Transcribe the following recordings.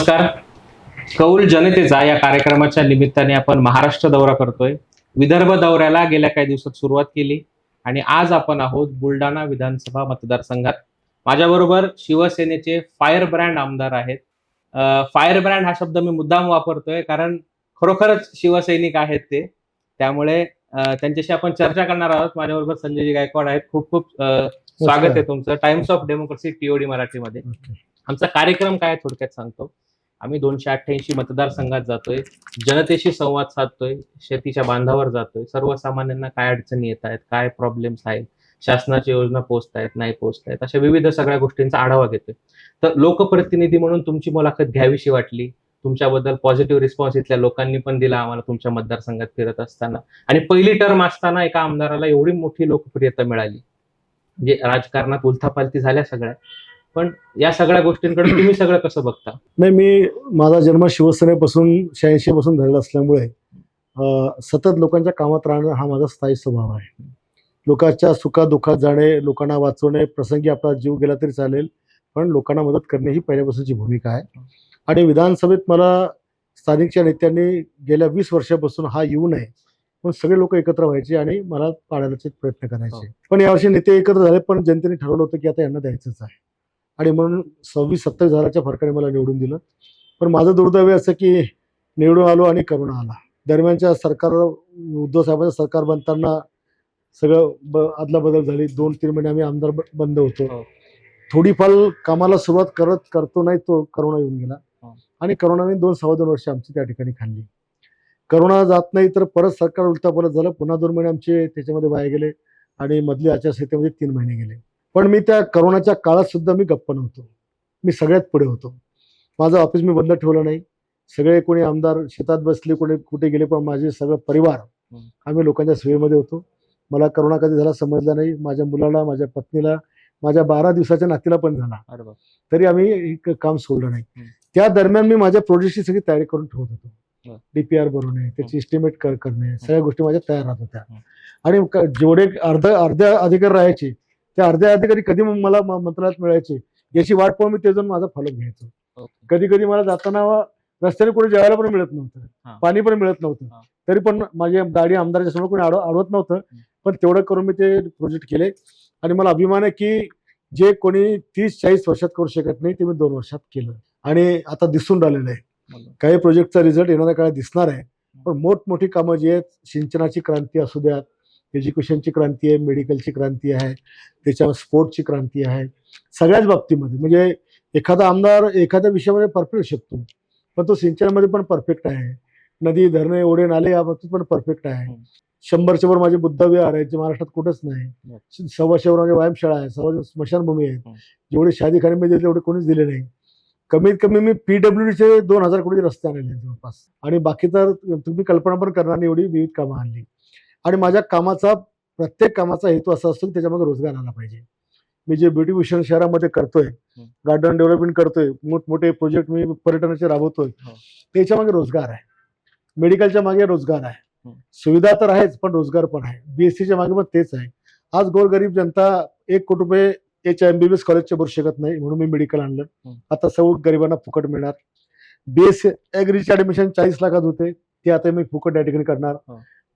नमस्कार. कौल जनतेचा या कार्यक्रमाच्या निमित्ताने आपण महाराष्ट्र दौरा करतोय. विदर्भ दौऱ्याला गेल्या काही दिवसात सुरुवात केली आणि आज आपण आहोत बुलढाणा विधानसभा मतदारसंघात. माझ्याबरोबर शिवसेनेचे फायर ब्रँड आमदार आहेत. फायर ब्रँड हा शब्द मी मुद्दाम वापरतोय कारण खरोखरच शिवसैनिक आहेत ते. त्यामुळे त्यांच्याशी आपण चर्चा करणार आहोत. माझ्याबरोबर संजयजी गायकवाड आहेत. खूप खूप स्वागत आहे तुमचं. टाइम्स ऑफ डेमोक्रेसी टीओडी मराठीमध्ये. आमचा कार्यक्रम काय आहे थोडक्यात सांगतो. आम्ही दोनशे अठ्ठ्याऐंशी मतदारसंघात जातोय जनतेशी संवाद साधतोय शेतीच्या बांधावर जातोय. सर्वसामान्यांना काय अडचणी येत आहेत काय प्रॉब्लेम्स आहेत शासनाच्या योजना पोहोचत आहेत नाही पोहोचत आहेत अशा विविध सगळ्या गोष्टींचा आढावा घेतोय. तर लोकप्रतिनिधी म्हणून तुमची मुलाखत घ्यावीशी वाटली. तुमच्याबद्दल पॉझिटिव्ह रिस्पॉन्स इथल्या लोकांनी पण दिला आम्हाला तुमच्या मतदारसंघात फिरत असताना. आणि पहिली टर्म असताना एका आमदाराला एवढी मोठी लोकप्रियता मिळाली. म्हणजे राजकारणात उलथापालथी झाल्या सगळ्या. पण या सगळ्या गोष्टींकडे तुम्ही सगळं कसं बघता? नाही मी माझा जन्म शिवसेनेपासून शहाऐंशी पासून झालेला असल्यामुळे सतत लोकांच्या कामात राहणं हा माझा स्थायी स्वभाव आहे. लोकांच्या सुखादुःखात जाणे लोकांना वाचवणे प्रसंगी आपला जीव गेला तरी चालेल पण लोकांना मदत करणे ही पहिल्यापासूनची भूमिका आहे. आणि विधानसभेत मला स्थानिकच्या नेत्यांनी गेल्या वीस वर्षापासून हा येऊ नये पण सगळे लोक एकत्र व्हायचे आणि मला पाडायचे प्रयत्न करायचे. पण यावर्षी नेते एकत्र झाले पण जनतेने ठरवलं होतं की आता यांना द्यायचंच आहे. आणि म्हणून सव्वीस सत्तावीस हजाराच्या फरकाने मला निवडून दिलं. पण माझं दुर्दैव असं की निवडून आलो आणि करोना आला. दरम्यानच्या सरकार उद्धव साहेबांचं सरकार बनताना सगळं ब अदला बदल झाली. दोन तीन महिने आम्ही आमदार ब- बंद होतो. हो. थोडीफार कामाला सुरुवात करत करतो नाही तो करोना येऊन गेला. हो. आणि करोनाने दोन सव्वा दोन वर्ष आमची त्या ठिकाणी खाल्ली. करोना जात नाही तर परत सरकार उलटा परत झालं. पुन्हा दोन महिने आमचे त्याच्यामध्ये वाया गेले आणि मधली आचारसंहितेमध्ये तीन महिने गेले. पण मी त्या करोनाच्या काळात सुद्धा मी गप्प नव्हतो. मी सगळ्यात पुढे होतो. माझं ऑफिस मी बंद ठेवलं नाही. सगळे कोणी आमदार शेतात बसले कोणी कुठे गेले पण माझे सगळं परिवार. आम्ही लोकांच्या सेवेमध्ये होतो. मला करोना कधी झाला समजला नाही. माझ्या मुलाला माझ्या पत्नीला माझ्या बारा दिवसाच्या नातीला पण झाला. तरी आम्ही एक काम सोडलं नाही. त्या दरम्यान मी माझ्या प्रोजेक्टची सगळी तयारी करून ठेवत होतो. डीपीआर बनवणे त्याची एस्टिमेट करणे सगळ्या गोष्टी माझ्या तयार राहत होत्या. आणि जेवढे अर्ध अर्ध्या अधिकारी राहायचे त्या अर्ध्या अधिकारी कधी मला मंत्रालयात मिळायचे याची वाट पाहून मी ते जाऊन माझा फलक घ्यायचो. कधी कधी मला जाताना रस्त्याने कुठे जेवायला पण मिळत नव्हतं. पाणी पण मिळत नव्हतं. तरी पण माझी गाडी आमदाराच्या समोर कोणी अडवत नव्हतं पण तेवढं करून मी ते प्रोजेक्ट केले आणि मला अभिमान आहे की जे कोणी तीस चाळीस वर्षात करू शकत नाही ते मी दोन वर्षात केलं आणि आता दिसून राहिलेलं आहे. काही प्रोजेक्टचा रिझल्ट येणाऱ्या काळात दिसणार आहे पण मोठमोठी कामं जी आहेत सिंचनाची क्रांती असू द्यात एज्युकेशनची क्रांती आहे मेडिकलची क्रांती आहे त्याच्यावर स्पोर्टची क्रांती आहे सगळ्याच बाबतीमध्ये. म्हणजे एखादा आमदार एखाद्या विषयामध्ये परफेक्ट शकतो पण तो सिंचनामध्ये पण परफेक्ट आहे. नदी धरणे ओढे नाले या बाबतीत पण परफेक्ट आहे. शंभरच्या वर माझे बुद्धविहार आहेत जे महाराष्ट्रात कुठंच नाही. सव्वाशेवर माझे व्यायामशाळा आहे सव्वा स्मशानभूमी आहेत. जेवढे शादीखाने मी दिले तेवढे कोणीच दिले नाही. कमीत कमी मी पीडब्ल्यूडीचे दोन हजार कोटी रस्ते आणले आहेत जवळपास. आणि बाकी तर तुम्ही कल्पना पण करणार नाही एवढी विविध कामं आणली. आणि माझ्या कामाचा प्रत्येक कामाचा हेतू असा असतो की त्याच्यामध्ये रोजगार आला पाहिजे. मी जे ब्युटी भूषण शहरामध्ये करतोय गार्डन डेव्हलपमेंट करतोय मोठमोठे प्रोजेक्ट मी पर्यटनाचे राबवतोय. त्याच्यामागे रोजगार आहे. मेडिकलच्या मागे रोजगार आहे. सुविधा तर आहेच पण रोजगार पण आहे. बीएससीच्या मागे पण तेच आहे. आज गोरगरीब जनता एक कोटी रुपये H M B B S कॉलेजचे भरू शकत नाही म्हणून मी मेडिकल आणलं. आता सर्व गरिबांना फुकट मिळणार. बीएससी ऍग्रीचे ऍडमिशन चाळीस लाखात होते ते आता मी फुकट या ठिकाणी करणार.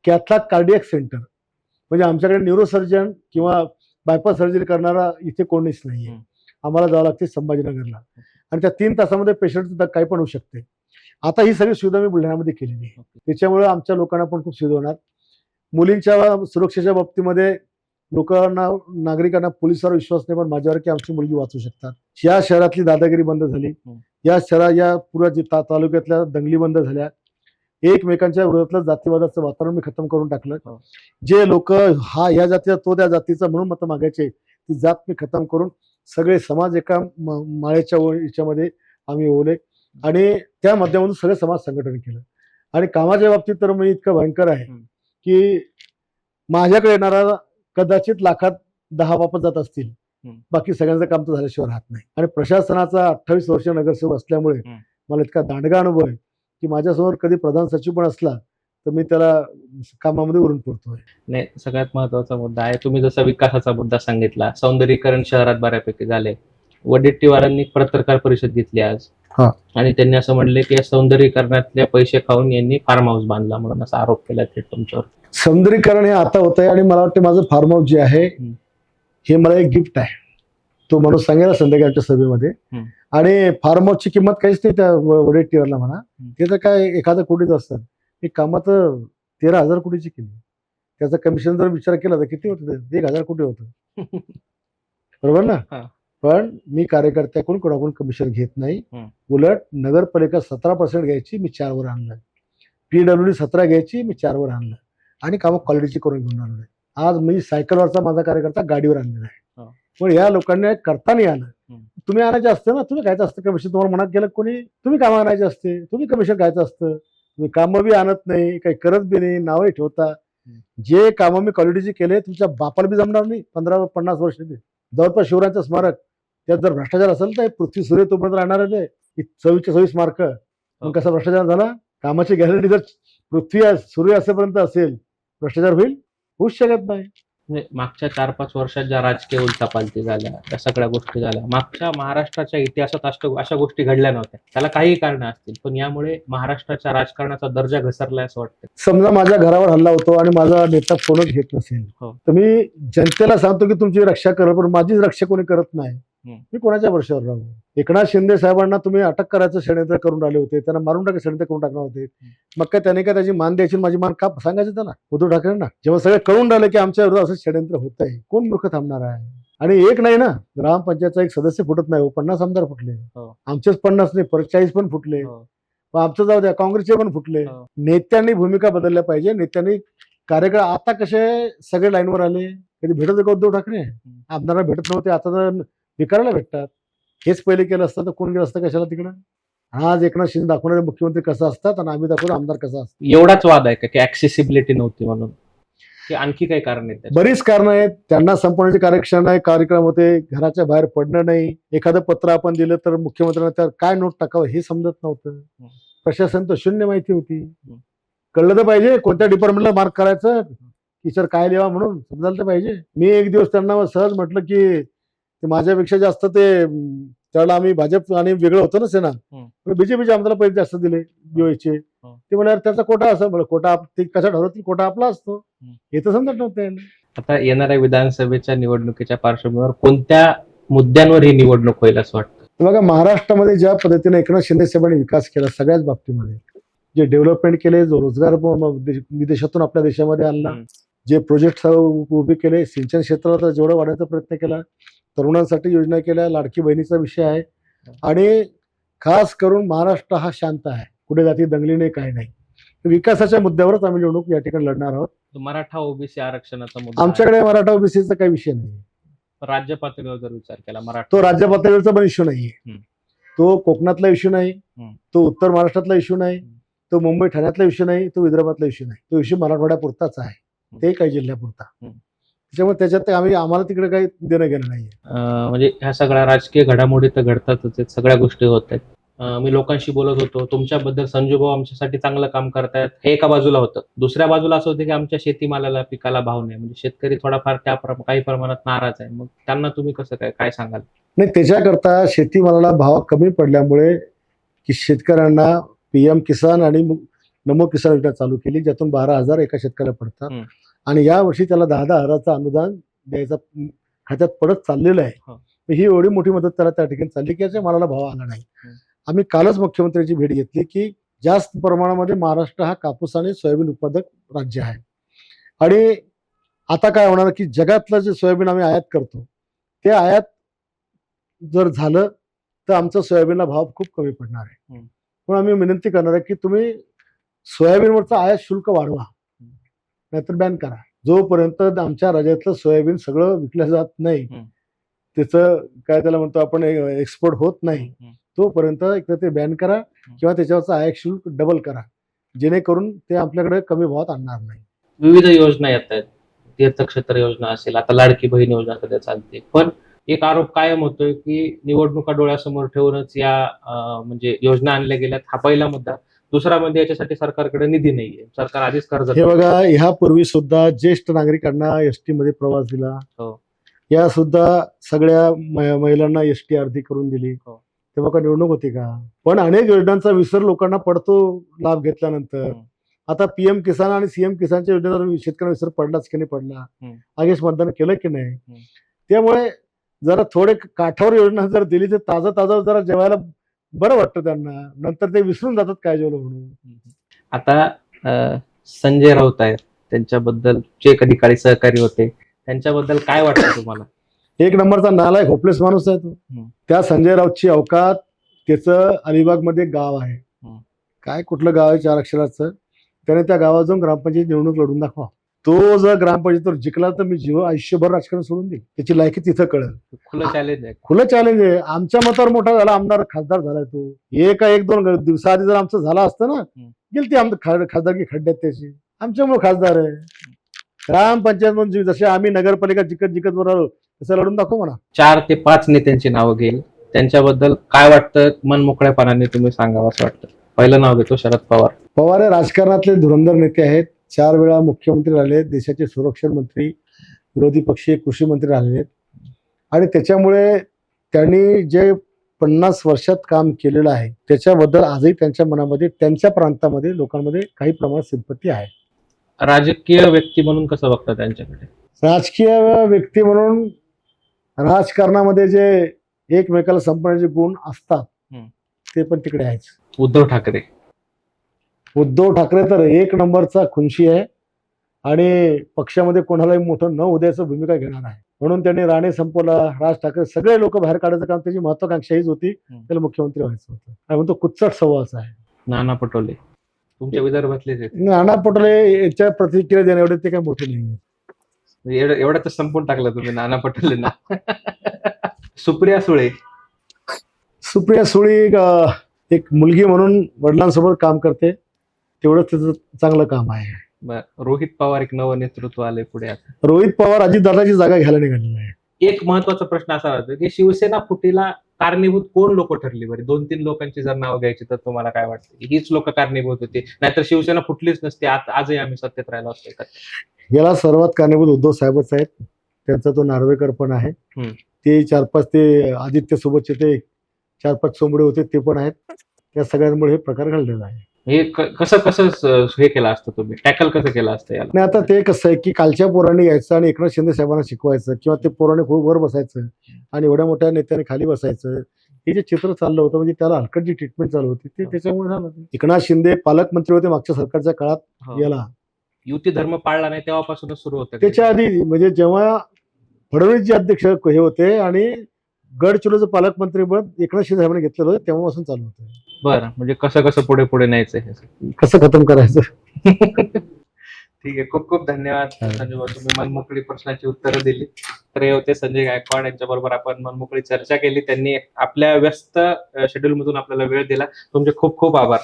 हो. कॅथला कार्डियक सेंटर म्हणजे आमच्याकडे न्यूरोसर्जन किंवा बायपास सर्जरी करणारा इथे कोणीच नाहीये. आम्हाला जावं लागते संभाजीनगरला आणि त्या तीन तासामध्ये पेशंट काही पण होऊ शकते आता ही सगळी सुविधा मी बुलढाण्यामध्ये केलेली आहे. त्याच्यामुळे आमच्या लोकांना पण खूप सुविधा होणार मुलींच्या सुरक्षेच्या बाबतीमध्ये लोकांना नागरिकांना पोलिसांवर विश्वास नाही पण माझ्यावर की आमची मुलगी वाचू शकतात या शहरातली दादागिरी बंद झाली. या शहरा या ता- तालुक्यातल्या दंगली बंद झाल्या एकमेकांच्या विरोधातलं जातीवादाचं वातावरण मी खतम करून टाकलं हो. जे लोक हा या जातीचा तो त्या जातीचा म्हणून मत मागायचे ती जात मी खतम करून सगळे समाज एका माळेच्या याच्यामध्ये आम्ही ओले आणि त्या माध्यमातून सगळं समाज संघटन केलं आणि कामाच्या बाबतीत तर मी इतकं भयंकर आहे. की माझ्याकडे येणारा कदाचित लाखात दहा बापत जात असतील. बाकी सगळ्यांचं काम तर झाल्याशिवाय राहत नाही आणि प्रशासनाचा अठ्ठावीस वर्ष नगरसेवक असल्यामुळे. मला इतका दांडगा अनुभव आहे की माझ्यासमोर कधी प्रधान सचिव पण असला तर मी त्याला कामामध्ये उरून पडतोय नाही सगळ्यात महत्त्वाचा मुद्दा आहे तुम्ही जसा विकासाचा मुद्दा सांगितला सौंदर्यीकरण शहरात बऱ्यापैकी झाले. वडेट्टीवारांनी पत्रकार परिषद घेतली आज. आणि त्यांनी असं म्हणले की या सौंदर्यीकरणातले पैसे खाऊन यांनी फार्म हाऊस बांधला म्हणून असा आरोप केला थेट तुमच्यावर. सौंदर्यीकरण हे आता होत आहे आणि मला वाटतं माझं फार्म हाऊस जे आहे. हे मला एक गिफ्ट आहे. तो माणूस सांगेल संध्याकाळच्या सभेमध्ये. आणि फार्म हाऊसची किंमत काहीच नाही त्या वडेट्टीवरला म्हणा. ते तर काय एखादं कोटीच असतं ही कामं तर हजार कोटीची केली त्याचं कमिशन जर विचार केला तर किती होतं? एक हजार कोटी होतं. बरोबर ना. पण मी कार्यकर्त्याकडून कोणाकडून कमिशन घेत नाही. उलट नगरपालिका सतरा पर्सेंट घ्यायची मी चारवर आणलं. पीडब्ल्यू डी सतरा घ्यायची मी चारवर आणलं. आणि कामं क्वालिटीची करून घेऊन आणलोय आज मी सायकलवरचा माझा कार्यकर्ता गाडीवर आणलेला आहे. पण या लोकांनी करता नाही आलं. तुम्ही आणायचे असतं ना तुम्ही खायचं असतं कमिशन तुम्हाला मनात गेलं कोणी तुम्ही कामं आणायचे असते तुम्ही कमिशन खायचं असतं. तुम्ही कामं बी आणत नाही काही करत बी नाही नावही ठेवता. जे कामं मी क्वालिटीचे केले तुमच्या बापाला बी जमणार नाही पंधरा पन्नास वर्ष ते जवळपास शिवरायांचं स्मारक. त्यात जर भ्रष्टाचार असेल तर हे पृथ्वी सूर्य तोपर्यंत राहणारच आहे ही चोवीसच्या चोवीस मार्क. मग कसा भ्रष्टाचार झाला? कामाची गॅरंटी जर पृथ्वी सूर्य असेपर्यंत असेल भ्रष्टाचार होईल? होऊच शकत नाही. मागच्या चार पाच वर्षात ज्या राजकीय उलथापालथी झाल्या त्या सगळ्या गोष्टी झाल्या मागच्या महाराष्ट्राच्या इतिहासात अशा गोष्टी घडल्या नव्हत्या त्याला काही कारण असतील पण यामुळे महाराष्ट्राच्या राजकारणाचा दर्जा घसरलाय असं वाटतं समजा माझ्या घरावर हल्ला होतो आणि माझा नेता फोनच घेत नसेल हो. तर मी जनतेला सांगतो की तुमची रक्षा करेल पण माझीच रक्षा कोणी करत नाही. मी कोणाच्या वर्षावर राहू? एकनाथ शिंदे साहेबांना तुम्ही अटक करायचं षडयंत्र करून राहिले होते त्यांना मारून टाकायचं षडयंत्र करून टाकणार होते. मग काय त्याने काय त्याची मान द्यायची माझी मान का सांगायचं त्याला उद्धव ठाकरेंना. जेव्हा सगळं कळून राहिलं की आमच्या विरोधात असं षडयंत्र होत आहे कोण मूर्ख थांबणार आहे? आणि एक नाही ना ग्रामपंचायतचा एक सदस्य फुटत नाही हो, पन्नास आमदार फुटले. हो. आमचेच पन्नास नाही परत चाळीस पण फुटले. हो. आमचं जाऊ द्या काँग्रेसचे पण फुटले. नेत्यांनी भूमिका बदलल्या पाहिजे नेत्यांनी कार्यकाळ आता कसे सगळे लाईनवर आले? कधी भेटत होते का उद्धव ठाकरे? आमदारांना भेटत नव्हते आता तर विकारायला भेटतात. हेच पहिले केलं असतं तर कोण गेलं असतं कशाला तिकडं? आज एकनाथ शिंदे दाखवणारे मुख्यमंत्री कसं असतात आणि आम्ही दाखवतो आमदार कसा असतात एवढाच वाद आहे का की ऍक्सेसिबिलिटी नव्हती म्हणून? की आणखी काही कारण आहेत? बरीच कारणं आहेत. त्यांना संपवण्याचे कार्यक्षम आहे कार्यक्रम होते घराच्या बाहेर पडणं नाही. एखादं पत्र आपण दिलं तर मुख्यमंत्र्यांना त्यावर काय नोट टाकावं हे समजत नव्हतं. प्रशासन तर शून्य माहिती होती. कळलं तर पाहिजे कोणत्या डिपार्टमेंटला मार्क करायचं? टीचर काय लिहावा म्हणून समजायला तर पाहिजे. मी एक दिवस त्यांना सहज म्हटलं की ते माझ्यापेक्षा जास्त ते अं, त्यावेळेला आम्ही भाजप आणि वेगळं होतं ना सेना. बीजेपीचे आमदार पैसे जास्त दिले बीओचे ते म्हणे त्याचा कोटा असं म्हणलं कोटा आप- ते कसा ठरवतील कोटा आपला असतो. हे तर समजत नव्हतं. आता येणाऱ्या विधानसभेच्या निवडणुकीच्या पार्श्वभूमीवर कोणत्या मुद्द्यांवर ही निवडणूक होईल असं वाटतं? बघा महाराष्ट्रामध्ये ज्या पद्धतीने एकनाथ शिंदे साहेबांनी विकास केला सगळ्याच बाबतीमध्ये. जे डेव्हलपमेंट केले जो रोजगार विदेशातून आपल्या देशामध्ये आणला. जे प्रोजेक्ट उभे केले सिंचन क्षेत्राला तर जेवढा वाढायचा प्रयत्न केला तरुणांसाठी योजना केल्या लाडकी बहिणीचा विषय आहे. आणि खास करून महाराष्ट्र हा शांत आहे. कुठे जाती दंगली नाही काय नाही. विकासाच्या मुद्द्यावरच आम्ही निवडणूक या ठिकाणी लढणार आहोत. मराठा ओबीसी आरक्षणाचा मुद्दा आमच्याकडे मराठा ओबीसीचा काही विषय नाही. राज्य पातळीवर जर विचार केला मराठा तो राज्य पातळीवरचा पण इश्यू नाहीये. हम्म. तो कोकणातला इश्यू नाही. तो उत्तर महाराष्ट्रातला इश्यू नाही. तो मुंबई ठाण्यातला इश्यू नाही. तो विदर्भातला इश्यू नाही. तो इश्यू मराठवाड्यापुरताच आहे. ते काही जिल्ह्यापुरता. त्याच्यामुळे त्याच्यात आम्ही आम्हाला तिकडे काही देणं घेणं नाहीये. म्हणजे ह्या सगळ्या राजकीय घडामोडी तर घडतातच आहेत सगळ्या गोष्टी होत आहेत. मी लोकांशी बोलत होतो तुमच्याबद्दल संजू भाऊ आमच्यासाठी चांगलं काम करतायत. हे एका बाजूला होतं. दुसऱ्या बाजूला असं होतं की आमच्या शेतीमालाला पिकाला भाव नाही. म्हणजे शेतकरी थोडाफार त्या काही प्रमाणात नाराज आहे. मग त्यांना तुम्ही कसं काय काय सांगाल? नाही त्याच्याकरता शेतीमालाला भाव कमी पडल्यामुळे की शेतकऱ्यांना पीएम किसान आणि नमो किसान योजना चालू केली ज्यातून बारा हजार एका शेतकऱ्याला पडतात. आणि या वर्षी त्याला दहा दहा हजाराचं अनुदान द्यायचा खात्यात पडत चाललेलं आहे हो. ही एवढी मोठी मदत त्याला त्या ठिकाणी चालली की याच्या मालाला भाव आला नाही हम्म. आम्ही कालच मुख्यमंत्र्यांची भेट घेतली की जास्त प्रमाणामध्ये महाराष्ट्र हा कापूस आणि सोयाबीन उत्पादक राज्य आहे आणि आता काय होणार की जगातलं जे सोयाबीन आम्ही आयात करतो ते आयात जर झालं तर आमचा सोयाबीनला भाव खूप कमी पडणार आहे. पण आम्ही विनंती करणार आहे की तुम्ही सोयाबीनवरचं आयात शुल्क वाढवा नाहीतर बॅन करा. जोपर्यंत आमच्या राज्यातलं सोयाबीन सगळं विकलं जात नाही. त्याचं काय त्याला म्हणतो आपण एक्सपोर्ट होत नाही तोपर्यंत एक तर ते बॅन करा किंवा त्याच्यावरचं आयात शुल्क डबल करा. जेणेकरून ते आपल्याकडे कमी भावात आणणार नाही. विविध योजना येत आहेत. तीर्थक्षेत्र योजना असेल आता लाडकी बहीण योजना सध्या चालते. पण एक आरोप कायम होतोय की निवडणुका डोळ्यासमोर ठेवूनच या म्हणजे योजना आणल्या गेल्यात. हा पहिला मुद्दा. दुसरा म्हणजे याच्यासाठी सरकारकडे निधी नाहीये सरकार आधीच कर्ज हे बघा ह्यापूर्वी सुद्धा ज्येष्ठ नागरिकांना एस टी मध्ये प्रवास दिला हो. या सुद्धा सगळ्या महिलांना एस टी अर्धी करून दिली हो. तेव्हा का निवडणूक होती का पण अनेक योजनांचा विसर लोकांना पडतो लाभ घेतल्यानंतर हम्म. आता पीएम किसान आणि सीएम किसानच्या योजनेचा शेतकऱ्यांना विसर पडलाच की नाही पडला हम्म. आगेश मतदान केलं की नाही. त्यामुळे जरा थोडे काठावर योजना जर दिली तर ताजं ताजं जरा जेवायला बरं वाटतं त्यांना. नंतर ते विसरून जातात काय जेवलं म्हणून. आता अं, संजय राऊत आहेत. त्यांच्याबद्दल जे कधी काळी सहकारी होते त्यांच्याबद्दल काय वाटतं तुम्हाला? एक नंबरचा नालायक होपलेस माणूस आहे तो. हम्म. त्या संजय राऊतची अवकात त्याचं अलिबागमध्ये गाव आहे. हम्म. काय कुठलं गाव आहे चार अक्षराचं? त्याने त्या गावात जाऊन ग्रामपंचायत निवडणूक लढून दाखवा. तो जर ग्रामपंचायतीवर जिंकला तर मी जीव आयुष्यभर राजकारण सोडून देईल त्याची लायकी तिथं कळेल. खुलं चॅलेंज आहे. खुलं चॅलेंज आहे. आमच्या मतावर मोठा झाला आमदार खासदार झालाय तो. एका एक दोन दिवसाआधी जर आमचं झालं असतं ना गेलती आमचं खा- खासदारकी खड्ड्यात त्याची. आमच्यामुळे खासदार आहे. ग्रामपंचायत म्हणजे जसे आम्ही नगरपालिका जिकत जिकत बरोबर तसं लढून दाखवू म्हणा. चार ते पाच नेत्यांची नावं घेईल. त्यांच्याबद्दल काय वाटतं? मन मोकळ्यापणाने तुम्ही सांगावं असं वाटतं. पहिलं नाव घेतो शरद पवार. पवार हे राजकारणातले धुरंधर नेते आहेत. चार वेळा मुख्यमंत्री राहिले देशाचे संरक्षण मंत्री विरोधी पक्षीय कृषी मंत्री राहिले. आहेत आणि त्याच्यामुळे त्यांनी जे पन्नास वर्षात काम केलेलं आहे त्याच्याबद्दल आजही त्यांच्या मनामध्ये त्यांच्या प्रांतामध्ये लोकांमध्ये काही प्रमाणात सिंपत्ती आहे. राजकीय व्यक्ती म्हणून कसं बघता त्यांच्याकडे? राजकीय व्यक्ती म्हणून राजकारणामध्ये जे एकमेकाला संपण्याचे गुण असतात. ते पण तिकडे आहेच. उद्धव ठाकरे. उद्धव ठाकरे तर एक नंबरचा खुनशी आहे आणि पक्षामध्ये कोणालाही मोठं न उद्याचं भूमिका घेणार आहे. म्हणून त्यांनी राणे संपवला राज ठाकरे सगळे लोक बाहेर काढायचं काम त्याची महत्वाकांक्षा हीच होती त्याला मुख्यमंत्री व्हायचं होतं. आणि म्हणतो? कुच्चट स्वभावाचा आहे. नाना पटोले. तुमच्या विदर्भातलेच आहेत. नाना पटोले याच्या प्रतिक्रिया देण्या एवढे ते काही मोठे नाही म्हणजे एवढं एवढ्यातच संपून टाकलं तुम्ही नाना पटोलेंना. सुप्रिया सुळे. सुप्रिया सुळी एक मुलगी म्हणून वडिलांसोबत काम करते. तेवढंच तिचं चांगलं काम आहे. बर रोहित पवार एक नवं नेतृत्व आले पुढे आता. रोहित पवार अजितदादाची जागा घ्यायला निघालेला आहे. एक महत्त्वाचा प्रश्न असा होता की शिवसेना फुटीला कारणीभूत कोण लोक ठरली बरी? दोन तीन लोकांची जर नाव घ्यायची तर तुम्हाला काय वाटतं की हीच लोक कारणीभूत होती? नाहीतर शिवसेना फुटलीच नसती. आज आजही आम्ही सत्तेत राहिलो असतो? याला सर्वात कारणीभूत उद्धव साहेबच आहेत. त्यांचा तो नार्वेकर पण आहे. हम्म. ते चार पाच ते आदित्य सोबतचे ते चार पाच चोंबडे होते ते पण आहेत. त्या सगळ्यांमुळे हे प्रकार घडलेला आहे. हे कसं कसं हे केलं असतं तुम्ही? टॅकल कसं केलं असतं याला? आणि आता ते कसं आहे की कालच्या पोरांनी यायचं आणि एकनाथ शिंदे साहेबांना शिकवायचं किंवा ते पोरांनी खूप वर बसायचं आणि एवढ्या मोठ्या नेत्याने खाली बसायचं. हे जे चित्र चाललं होतं म्हणजे त्याला हलकट जी ट्रीटमेंट चालू होती ते त्याच्यामुळे झालं एकनाथ शिंदे पालकमंत्री होते मागच्या सरकारच्या काळात. याला. युती धर्म पाळला नाही तेव्हापासूनच सुरू होतं त्याच्या आधी म्हणजे जेव्हा फडणवीस जे अध्यक्ष हे होते आणि गडचिरोलीचं पालकमंत्री पद एकनाथ शिंदे साहेबांनी घेतलेलं होतं तेव्हापासून चालू होतं. बरं म्हणजे कसं कसं पुढे पुढे न्यायचं हे कसं खतम करायचं? ठीक आहे खूप खूप धन्यवाद. हा. संजय भाऊ तुम्ही मनमोकळी प्रश्नाची उत्तरं दिली. तर हे होते संजय गायकवाड यांच्या बरोबर आपण मनमोकळी चर्चा केली. त्यांनी आपल्या व्यस्त शेड्यूल मधून आपल्याला वेळ दिला. तुमचे खूप खूप आभार.